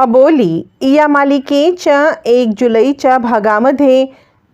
अबोली या मालिकेच्या एक जुलैच्या भागामध्ये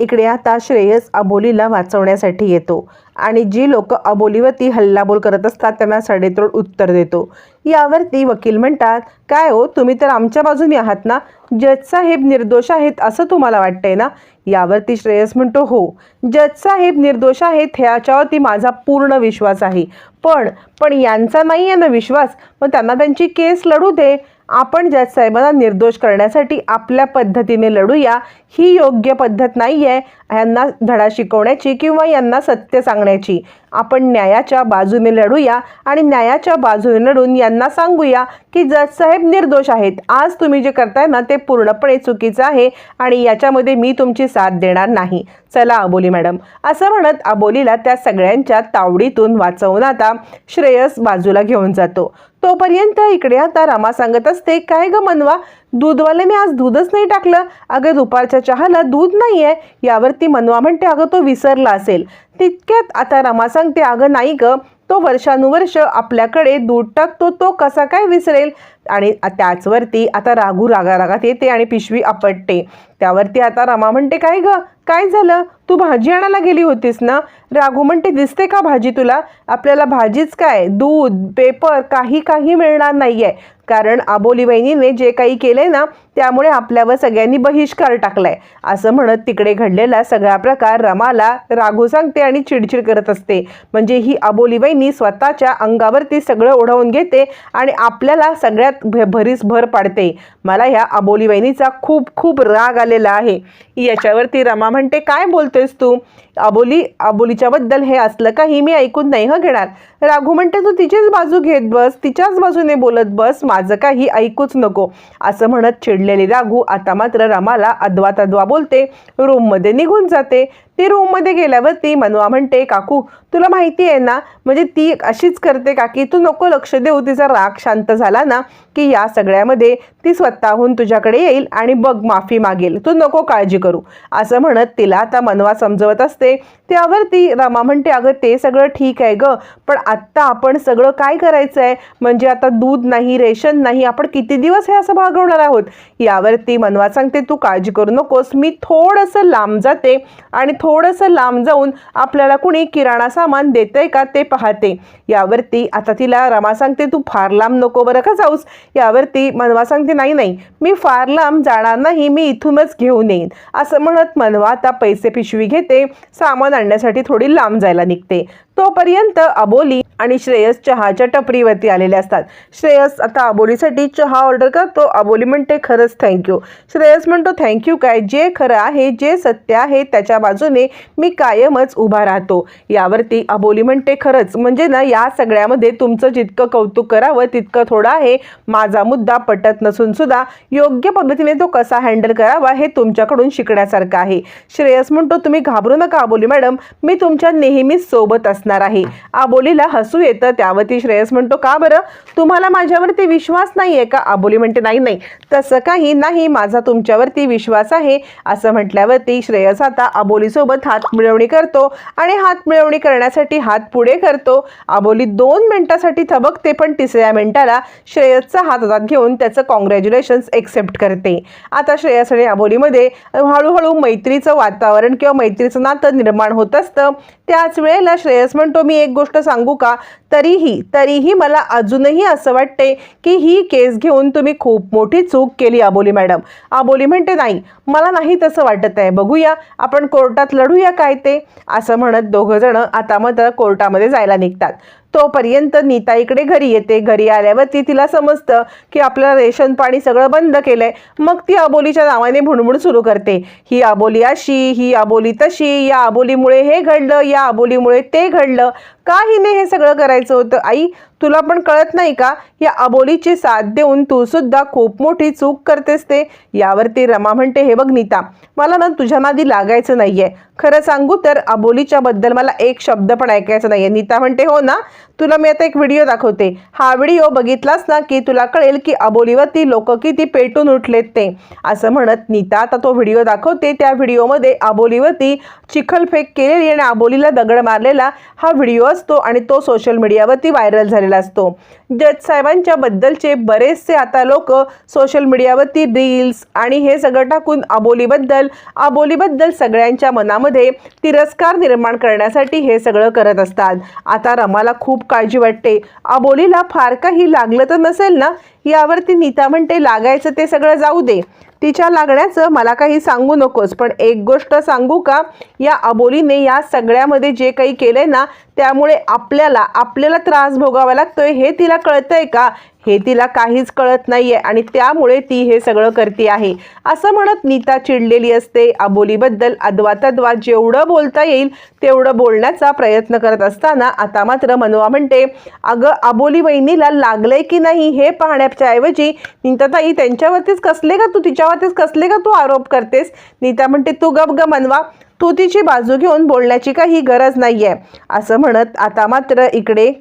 इकडे आता श्रेयस अबोलीला वाचवण्यासाठी येतो आणि जी लोक अबोलीवरती हल्लाबोल करत असतात त्यांना सडेतोड उत्तर देतो. यावरती वकील म्हणतात काय हो तुम्ही तर आमच्या बाजूने आहात ना? जज साहेब निर्दोष आहेत असं तुम्हाला वाटतंय ना? यावरती श्रेयस म्हणतो हो जज साहेब निर्दोष आहेत ह्याच्यावरती माझा पूर्ण विश्वास आहे. पण पण यांचा नाही आहे ना विश्वास. मग त्यांना त्यांची केस लढू दे. आपण जज साहेबांना निर्दोष करण्यासाठी आपल्या पद्धतीने लढूया ही योग्य पद्धत नाही आहे यांना धडा शिकवण्याची किंवा यांना सत्य सांगण्याची. आपण न्यायाच्या बाजूने लढूया आणि न्यायाच्या बाजूने लढून यांना सांगूया की जज साहेब निर्दोष आहेत. आज तुम्ही जे करताय ना ते पूर्णपणे चुकीचं आहे आणि याच्यामध्ये मी तुमची साथ देणार नाही. चला अबोली मॅडम. असं म्हणत अबोलीला त्या सगळ्यांच्या तावडीतून वाचवून आता श्रेयस बाजूला घेऊन जातो. तोपर्यंत इकडे आता रमा सांगत असते काय ग मनवा दूधवाले मी आज दूधच नाही टाकलं. अगं दुपारच्या चहाला दूध नाही आहे यावरती मनवा म्हणते अगं तो विसरला असेल. तितक्यात आता रमा सांगते अगं नाही ग तो वर्षानुवर्ष आपल्याकडे दूध टाकतो तो कसा काय विसरेल? आणि त्याचवरती आता रागू रागा रागात येते आणि पिशवी आपटते. त्यावरती आता रमा म्हणते काय ग? काय झालं? तू भाजी आणायला गेली होतीस ना? राघू म्हणते दिसते का भाजी तुला? आपल्याला भाजीच काय? दूध पेपर काही काही मिळणार नाही आहे कारण आबोली वहिनीने जे काही केलंय ना त्यामुळे आपल्यावर सगळ्यांनी बहिष्कार टाकलाय. असं म्हणत तिकडे घडलेला सगळा प्रकार रमाला राघू सांगते आणि चिडचिड करत असते. म्हणजे ही आबोली वहिनी स्वतःच्या अंगावरती सगळं ओढवून घेते आणि आपल्याला सगळ्यात भ भरीस भर पाडते. मला ह्या आबोली वहिनीचा खूप खूप राग आलेला आहे. याच्यावरती रमा म्हणते काय बोलतेस तू? आबोली अबोलीच्याबद्दल हे असलं काही मी ऐकून नाही हं घेणार. राघू म्हणते तू तिचीच बाजू घेत बस तिच्याच बाजूने बोलत बस माझं काही ऐकूच नको. असं म्हणत चिडलेली राघू आता मात्र रमाला अद्वा तद्वा बोलते रूममध्ये निघून जाते. ती रूममध्ये गेल्यावर ती मनवा म्हणते काकू तुला माहिती आहे ना म्हणजे ती अशीच करते काकी तू नको लक्ष देऊ तिचा राग शांत झाला ना की या सगळ्यामध्ये ती स्वतःहून तुझ्याकडे येईल आणि बघ माफी मागेल तू नको काळजी करू. असं म्हणत तिला आता मनवा समजवत असते. त्यावर ती रमा म्हणते अगं ते सगळं ठीक आहे ग पण आत्ता आपण सगळं काय करायचं आहे म्हणजे आता दूध नाही रेशन नाही आपण किती दिवस हे असं भागवणार आहोत? यावरती मनवा सांगते तू काळजी करू नकोस मी थोडंसं लांब जाते आणि थोडंसं लांब जाऊन आपल्याला कुणी किराणा सामान देतंय का ते पाहते. यावरती आता तिला रमा सांगते तू फार लांब नको बरं का जाऊस. यावरती मनवा सांगते नाही नाही मी फार लांब जाणार नाही मी इथूनच घेऊन येईन. असं म्हणत मनवा आता पैसे पिशवी घेते सामान आणण्यासाठी थोडी लांब जायला निघते. तोपर्यंत अबोली आणि श्रेयस चहाच्या टपरीवरती आलेले असतात. श्रेयस आता अबोलीसाठी चहा ऑर्डर करतो. अबोली म्हणते खरंच थँक्यू श्रेयस म्हणतो थँक्यू काय? जे खरं आहे जे सत्य आहे त्याच्या बाजूने मी कायमच उभा राहतो. यावरती अबोली म्हणते खरंच म्हणजे ना या सगळ्यामध्ये तुमचं जितकं कौतुक करावं तितकं थोडं आहे. माझा मुद्दा पटत नसून सुद्धा योग्य पद्धतीने तो कसा हँडल करावा हे तुमच्याकडून शिकण्यासारखं आहे. श्रेयस म्हणतो तुम्ही घाबरू नका अबोली मॅडम. मी तुमच्या नेहमीच सोबत असणार आहे. आबोलीला हसू येतं त्यावरती श्रेयस म्हणतो का बरं? तुम्हाला माझ्यावरती विश्वास नाही आहे का? आबोली म्हणते नाही नाही. तसं काही नाही. माझा तुमच्यावरती विश्वास आहे. असं म्हटल्यावरती श्रेयस आता आबोलीसोबत हात मिळवणी करतो आणि हात मिळवणी करण्यासाठी हात पुढे करतो. आबोली दोन मिनिटासाठी थबकते पण तिसऱ्या मिनिटाला श्रेयसचा हात हातात घेऊन त्याचं कॉंग्रॅच्युलेशन्स एक्सेप्ट करते. आता श्रेयस आणि आबोलीमध्ये हळूहळू मैत्रीचं वातावरण किंवा मैत्रीचं नातं निर्माण होत असतं. त्याच वेळेला श्रेयस म्हणतो मी एक गोष्ट सांगू का? तरीही तरीही मला अजूनही असं वाटते की ही केस घेऊन तुम्ही खूप मोठी चूक केली आबोली मॅडम. आबोली म्हणते नाही मला नाही तसं वाटत आहे. बघूया आपण कोर्टात लढूया काय ते? असं म्हणत दोघं जण आता मात्र कोर्टामध्ये जायला निघतात. तोपर्यंत नीता इकडे घरी येते. घरी आल्यावरती तिला समजतं की आपलं रेशन पाणी सगळं बंद केलंय. मग ती अबोलीच्या नावाने भुणभुण सुरू करते. ही अबोली अशी ही अबोली तशी या अबोलीमुळे हे घडलं या अबोलीमुळे ते घडलं. का हिने हे सगळं करायचं होतं. आई तुला पण कळत नाही का? या अबोलीची साथ देऊन तू सुद्धा खूप मोठी चूक करतेस ते. यावरती रमा म्हणते हे बघ नीता मला ना तुझ्या नादी लागायचं नाहीये. खरं सांगू तर अबोलीच्या बद्दल मला एक शब्द पण ऐकायचा नाहीये. नीता म्हणते हो ना? तुला मी आता एक व्हिडिओ दाखवते. हा व्हिडिओ बघितलास ना की तुला कळेल की अबोलीवरती लोक किती पेटून उठलेत ते. असं म्हणत नीता आता तो व्हिडिओ दाखवते. त्या व्हिडिओमध्ये अबोलीवरती चिखलफेक केलेली आणि अबोलीला दगड मारलेला हा व्हिडिओ असतो आणि तो सोशल मीडियावरती व्हायरल झालेला असतो. जज साहेबांच्या बद्दलचे बरेचसे आता लोक सोशल मीडियावरती रील्स आणि हे सगळं टाकून अबोलीबद्दल अबोलीबद्दल सगळ्यांच्या मनामध्ये तिरस्कार निर्माण करण्यासाठी हे सगळं करत असतात. आता रमाला खूप काळजी वाटते. अबोलीला फार काही लागलं तर नसेल ना? यावरती नीता म्हणते लागायचं ते सगळं जाऊ दे. तिच्या लागण्याचं मला काही सांगू नकोस पण एक गोष्ट सांगू का? या अबोलीने या सगळ्यामध्ये जे काही केलंय ना त्यामुळे आपल्याला आपल्याला त्रास भोगावा लागतोय हे तिला कळतंय का? हे तिला काहीच कळत नाही आहे आणि त्यामुळे ती हे सगळं करते आहे. असं म्हणत नीता चिडलेली असते. अबोलीबद्दल अद्वातद्वा जेवढं बोलता येईल तेवढं बोलण्याचा प्रयत्न करत असताना आता मात्र मनवा म्हणते अगं अबोली वहिनीला लागलंय की नाही हे पाहण्याच्या ऐवजी नीताताई त्यांच्यावरतीच कसले का तू तिच्यावर पाहतेस कसले का तू आरोप करतेस? नीता म्हणते तू गप ग मनवा तू तिची बाजू घेऊन बोलण्याची काही गरज नाही आहे असं म्हणत आता मात्र इकडे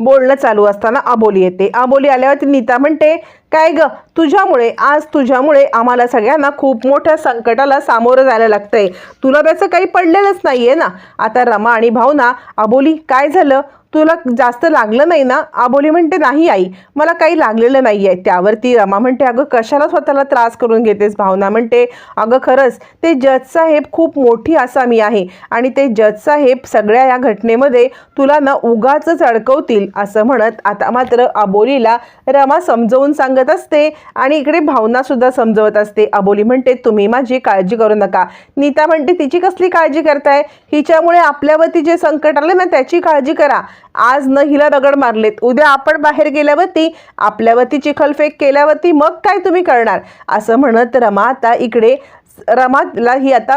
बोलणं चालू असताना आबोली येते. आबोली आल्यावर नीता म्हणते काय ग? तुझ्यामुळे आज तुझ्यामुळे आम्हाला सगळ्यांना खूप मोठ्या संकटाला सामोरं जायला लागतंय. तुला त्याचं काही पडलेलंच नाहीये ना? आता रमा आणि भावना आबोली काय झालं? तुला जास्त लागलं नाही ना? आबोली म्हणते नाही आई मला काही लागलेलं नाही आहे त्यावरती रमा म्हणते अगं कशाला स्वतःला त्रास करून घेतेस? भावना म्हणते अगं खरंच ते जज साहेब खूप मोठी आसामी आहे आणि ते जज साहेब सगळ्या या घटनेमध्ये तुला ना उगाच अडकवतील असं म्हणत आता मात्र आबोलीला रमा समजवून सांगत असते आणि इकडे भावना सुद्धा समजवत असते. अबोली म्हणते तुम्ही माझी काळजी करू नका. नीता म्हणते तिची कसली काळजी करताय? हिच्यामुळे आपल्यावरती जे संकट आलं ना त्याची काळजी करा. आज न हिला दगड मारलेत. उद्या आपण बाहेर गेल्यावरती आपल्यावरती चिखलफेक केल्यावरती मग काय तुम्ही करणार? असं म्हणत रमा आता इकडे रमाला ही आता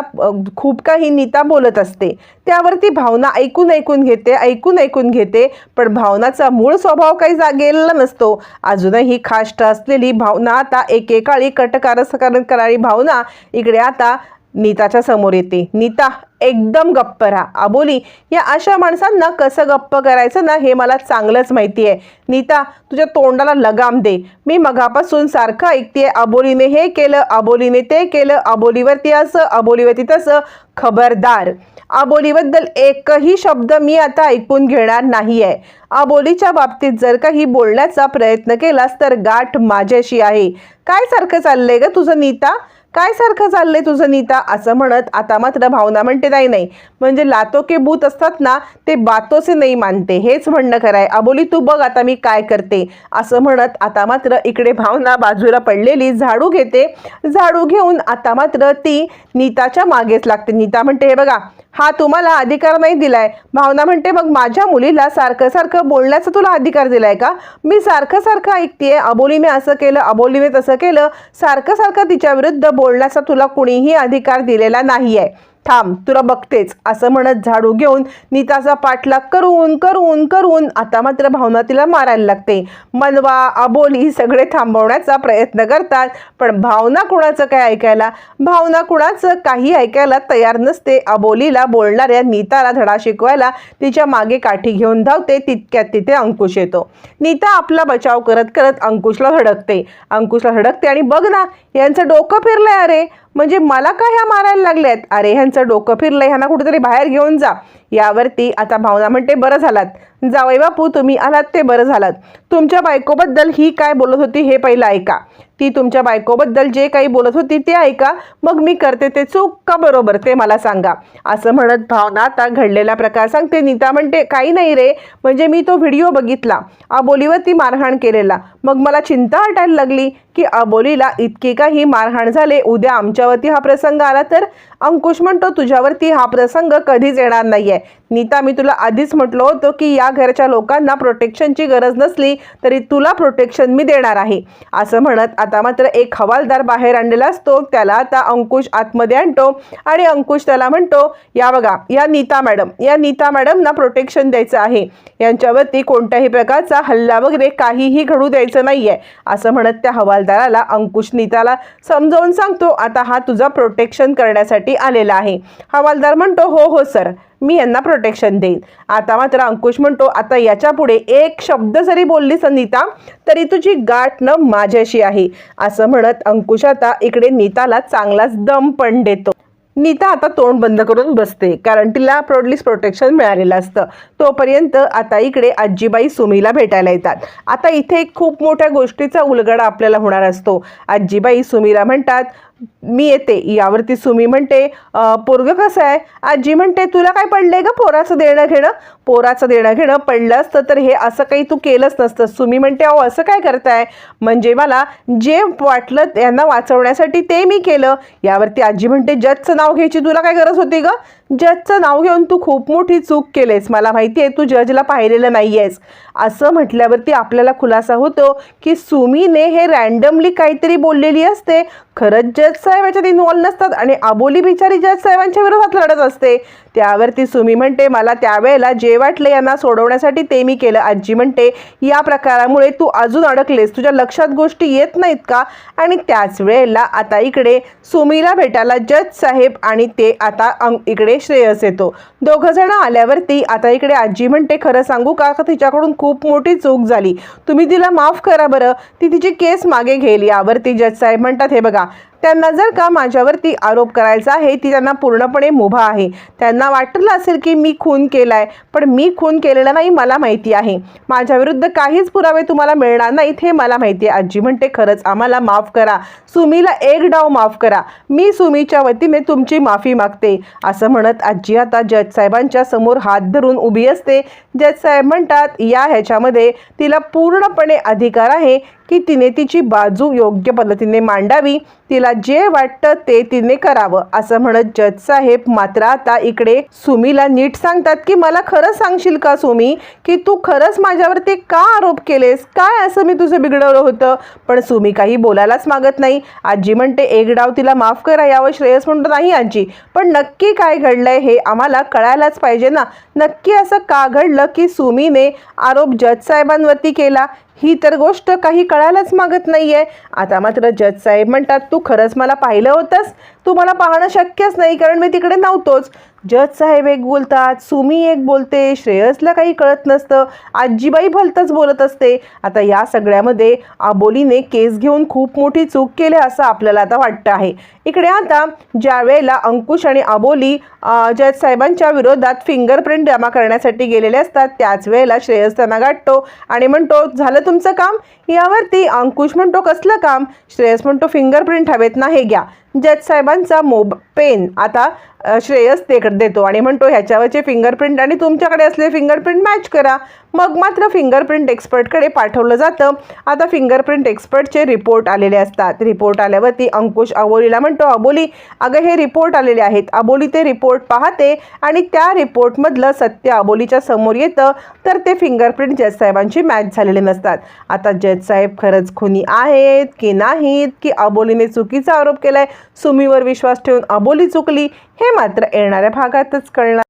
खूप काही नीता बोलत असते. त्यावरती भावना ऐकून ऐकून घेते ऐकून ऐकून घेते पण भावनाचा मूळ स्वभाव काही जागेला नसतो. अजूनही खाष्ट असलेली भावना आता एकेकाळी कटकारस करणारी भावना इकडे आता नीताच्या समोर येते. नीता एकदम गप्प राहा. आबोली या अशा माणसांना कसं गप्प करायचं ना हे मला चांगलंच माहिती आहे. नीता तुझ्या तोंडाला लगाम दे. मी मगापासून सारखं ऐकते अबोलीने हे केलं अबोलीने ते केलं अबोलीवरती असं अबोलीवरती तसं. खबरदार. अबोलीबद्दल एकही शब्द मी आता ऐकून घेणार नाही आहे अबोलीच्या बाबतीत जर काही बोलण्याचा प्रयत्न केलास तर गाठ माझ्याशी आहे. काय सारखं चाललंय ग तुझं नीता? काय सारखं चाललंय तुझं नीता? असं म्हणत आता मात्र भावना म्हणते नाही नाही. म्हणजे लातो के बूत असतात ना ते बातोसे नाही मानते. हेच म्हणणं खरं आहे. अबोली तू बघ आता मी काय करते. असं म्हणत आता मात्र इकडे भावना बाजूला पडलेली झाडू घेते. झाडू घेऊन आता मात्र ती नीताच्या मागेच लागते. नीता म्हणते हे बघा हा तुम्हाला अधिकार नाही दिलाय. भावना म्हणते मग माझ्या मुलीला सारखं सारखं बोलण्याचा तुला अधिकार दिलाय का? मी सारखं सारखं ऐकतेय. अबोलीने असं केलं अबोलीने तसं केलं. सारखं सारखं तिच्या विरुद्ध बोलण्याचा तुला कुणीही अधिकार दिलेला नाही आहे थांब तुला बघतेच. असं म्हणत झाडू घेऊन नीताचा पाठलाग करून करून करून आता मात्र भावना तिला मारायला लागते. मनवा अबोली सगळे थांबवण्याचा प्रयत्न करतात पण भावना कुणाचं काय ऐकायला? भावना कुणाचं काही ऐकायला तयार नसते. अबोलीला बोलणाऱ्या नीताला धडा शिकवायला तिच्यामागे काठी घेऊन धावते तितक्यात तिथे अंकुश येतो. नीता आपला बचाव करत करत अंकुशला धडकते. अंकुशला धडकते आणि बघ ना यांचं डोकं फिरलंय अरे. म्हणजे मला का ह्या मारायला लागल्यात? अरे ह्यांचं डोकं फिरलं ह्यांना कुठेतरी बाहेर घेऊन जा. यावरती आता भावना म्हणते बरं झालात. जावई बापू तुम्ही आलात ते बरं झालात. तुमच्या बायकोबद्दल ही काय बोलत होती हे पहिलं ऐका. ती तुमच्या बायकोबद्दल जे काही बोलत होती ते ऐका. मग मी करते ते चूक का बरोबर ते मला सांगा. असं म्हणत भावना आता घडलेला प्रकार सांगते. नीता म्हणते काही नाही रे. म्हणजे मी तो व्हिडिओ बघितला. अबोलीवरती मारहाण केलेला. मग मला चिंता वाटायला लागली की अबोलीला इतकी काही मारहाण झाले. उद्या आमच्यावरती हा प्रसंग आला तर? अंकुश म्हणतो तुझ्यावरती हा प्रसंग कधीच येणार नाही आहे नीता मी तुला आधीच म्हटलो होतो की या घरच्या लोकांना प्रोटेक्शनची गरज नसली तरी तुला प्रोटेक्शन मी देणार आहे. असं म्हणत आता मात्र एक हवालदार बाहेर आणलेला असतो. त्याला आता अंकुश आतमध्ये आणतो आणि अंकुश त्याला म्हणतो या बघा या नीता मॅडम या नीता मॅडमना प्रोटेक्शन द्यायचं आहे. यांच्यावरती कोणत्याही प्रकारचा हल्ला वगैरे काहीही घडू द्यायचं नाहीये. असं म्हणत त्या हवालदाराला अंकुश नीताला समजावून सांगतो आता हा तुझा प्रोटेक्शन करण्यासाठी आलेला आहे. हवालदार म्हणतो हो हो सर मी यांना प्रोटेक्शन देईन. आता मात्र अंकुश म्हणतो आता याच्यापुढे एक शब्द जरी बोलली नीता तरी तुझी गाठ न माझ्याशी आहे. असं म्हणत अंकुश आता इकडे नीताला चांगलाच दम पण देतो. नीता आता तोंड बंद करून बसते कारण तिला प्रोडलीस प्रोटेक्शन मिळालेलं असतं. तोपर्यंत आता इकडे आजीबाई सुमीला भेटायला येतात. आता इथे एक खूप मोठ्या गोष्टीचा उलगडा आपल्याला होणार असतो. आजीबाई सुमीला म्हणतात मी येते. यावरती सुमी म्हणते पोरग कसं आहे? आजी म्हणते तुला काय पडलंय का पोराचं देणं घेणं? पोराचं देणं घेणं पडलं असतं तर हे असं काही तू केलंच नसतं सुमी म्हणते अहो असं काय करताय? म्हणजे मला जे वाटलं यांना वाचवण्यासाठी ते मी केलं. यावरती आजी म्हणते जजचं नाव घ्यायची तुला काय गरज होती ग? जजचं नाव घेऊन तू खूप मोठी चूक केलेस. मला माहिती आहे तू जजला पाहिलेलं नाही आहेस असं म्हटल्यावरती आपल्याला खुलासा होतो की सुमीने हे रँडमली काहीतरी बोललेली असते. खरंच जज साहेब याच्यात इन्व्हॉल्व नसतात आणि अबोली बिचारी जज साहेबांच्या विरोधात लढत असते. त्यावरती सुमी म्हणते मला त्यावेळेला जे वाटलं यांना सोडवण्यासाठी ते मी केलं. आजी म्हणते या प्रकारामुळे तू अजून अडकलेस. तुझ्या लक्षात गोष्टी येत नाहीत का? आणि त्याच वेळेला आता इकडे सुमीला भेटायला जज साहेब आणि ते आता अं- श्रेयस येतो. दोघं जण आल्यावरती आता इकडे आजी म्हणते खरं सांगू का? का तिच्याकडून खूप मोठी चूक झाली. तुम्ही तिला माफ करा बरं. ती तिची केस मागे घेईल. यावरती जज साहेब म्हणतात हे बघा त्यांना जर का माझ्यावरती आरोप करायचा आहे ती त्यांना पूर्णपणे मुभा आहे. त्यांना वाटलं असेल की मी खून केलाय पण मी खून केलेला नाही मला माहिती आहे. माझ्याविरुद्ध काहीच पुरावे तुम्हाला मिळणार नाहीत हे मला माहिती आहे. आजी म्हणते खरंच आम्हाला माफ करा. सुमीला एक डाव माफ करा. मी सुमीच्या वतीने तुमची माफी मागते. असं म्हणत आजी आता जज साहेबांच्या समोर हात धरून उभी असते. जज साहेब म्हणतात या ह्याच्यामध्ये तिला पूर्णपणे अधिकार आहे. की तिने तिची बाजू योग्य पद्धतीने मांडावी तिला जे वाटतं ते तिने करावं असं म्हणत जज साहेब मात्र आता इकडे सुमीला नीट सांगतात की मला खरंच सांगशील का सुमी की तू खरंच माझ्यावरती का आरोप केलेस? काय असं मी तुझं बिघडवलं होतं? पण सुमी काही बोलायलाच मागत नाही. आजी म्हणते एक डाव तिला माफ करा यावं श्रेयस म्हणतो नाही आजी पण नक्की काय घडलंय हे आम्हाला कळायलाच पाहिजे ना. नक्की असं का घडलं की सुमीने आरोप जज साहेबांवरती केला? ही तर गोष्ट काही कळायलाच मागत नाहीये. आता मात्र जज साहेब म्हणतात तू खरंच मला पाहिलं होतंस. तू मला पाहणं शक्यच नाही कारण मी तिकडे नव्हतोच. जज साहेब एक बोलतात सुमी एक बोलते श्रेयसला काही कळत नसतं आजीबाई भलतंच बोलत असते. आता या सगळ्यामध्ये आबोलीने केस घेऊन खूप मोठी चूक केली असं आपल्याला आता वाटतं आहे. इकडे आता ज्या वेळेला अंकुश आणि आबोली जज साहेबांच्या विरोधात फिंगरप्रिंट जमा करण्यासाठी गेलेले असतात त्याच वेळेला श्रेयस त्यांना गाठतो आणि म्हणतो झालं तुमचं काम? यावरती अंकुश म्हणतो कसलं काम? श्रेयस म्हणतो फिंगरप्रिंट हवेत ना हे घ्या. जज साहेबांचा मोब पेन आता श्रेयस ते देतो आणि म्हणतो ह्याच्यावरचे फिंगरप्रिंट आणि तुमच्याकडे असले फिंगरप्रिंट मॅच करा. मग मात्र फिंगरप्रिंट एक्सपर्टकडे पाठवलं जातं. आता फिंगरप्रिंट एक्सपर्टचे रिपोर्ट आलेले असतात. रिपोर्ट आल्यावरती अंकुश अबोलीला म्हणतो अबोली अगं हे रिपोर्ट आलेले आहेत. अबोली ते रिपोर्ट पाहते आणि त्या रिपोर्टमधलं सत्य अबोलीच्या समोर येतं. तर ते फिंगरप्रिंट जज साहेबांची मॅच झालेले नसतात. आता जज साहेब खरंच खुनी आहेत की नाहीत? की अबोलीने चुकीचा आरोप केला आहे सुमीवर विश्वास ठेवून अबोली चुकली हे मात्र येणाऱ्या भागातच कळणार.